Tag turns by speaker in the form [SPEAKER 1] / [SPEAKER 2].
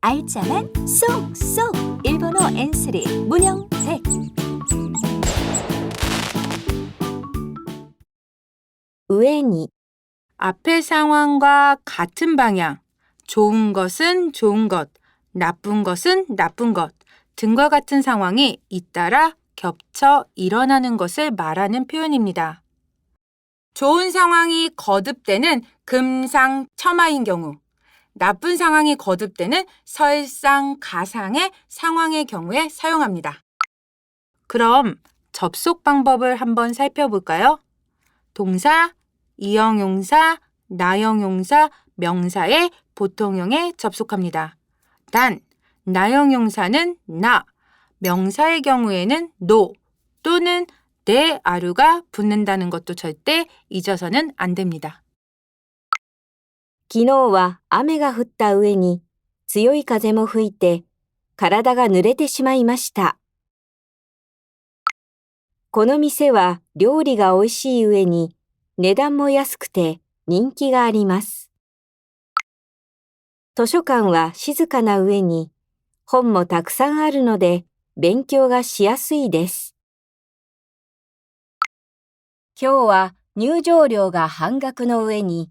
[SPEAKER 1] 알짜만 쏙쏙. 일본어 N3 문형책 위에に
[SPEAKER 2] 앞의 상황과 같은 방향, 좋은 것은 좋은 것, 나쁜 것은 나쁜 것. 등과 같은 상황이 잇따라 겹쳐 일어나는 것을 말하는 표현입니다. 좋은 상황이 거듭되는 금상첨화인 경우, 나쁜 상황이 거듭되는 설상 가상의 상황의 경우에 사용합니다. 그럼 접속 방법을 한번 살펴볼까요? 동사, 이형용사, 나형용사, 명사의 보통형에 접속합니다. 단, 나형용사는 나, 명사의 경우에는 노 또는 내 아류가 붙는다는 것도 절대 잊어서는 안 됩니다.
[SPEAKER 3] 昨日は雨が降った上に強い風も吹いて体が濡れてしまいました。この店は料理が美味しい上に値段も安くて人気があります。図書館は静かな上に本もたくさんあるので勉強がしやすいです。今日は入場料が半額の上に